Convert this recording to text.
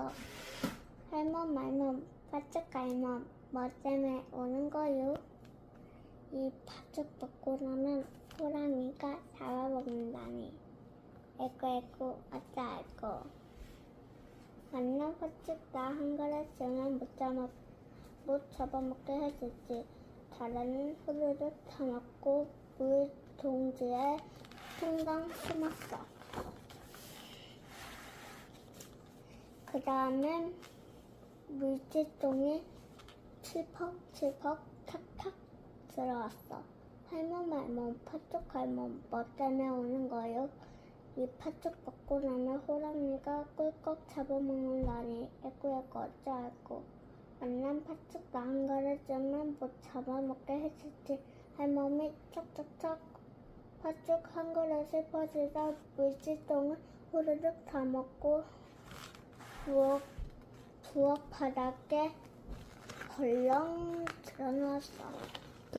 왔어. 할멈 말멈 파죽 갈멈 뭐 때문에 오는 거요? 이 파죽 먹고 나면 호랑이가 잡아먹는다니. 에고 에고 아짜 알고. 만나 파죽 나한 그릇쯤은 못 잡아 못 잡아먹게 해주지. 다른 후루룩 다 먹고 물 동지에 퉁강 숨었어. 그 다음엔 물질통에 칠퍽칠퍽 탁탁 들어왔어. 할멈 할멈 팥죽 할멈 뭐 때문에 오는 거요? 이 팥죽 먹고 나면 호랑이가 꿀꺽 잡아먹는 날이 애꾸애꾸 어쩌알고 만난 팥죽 나한 그릇쯤은 못 잡아먹게 해주지 할멈이 척척척 팥죽 한 그릇을 퍼주다 물질통을 후루룩 다 먹고 부엌, 부엌 바닥에 벌렁 드러누웠어.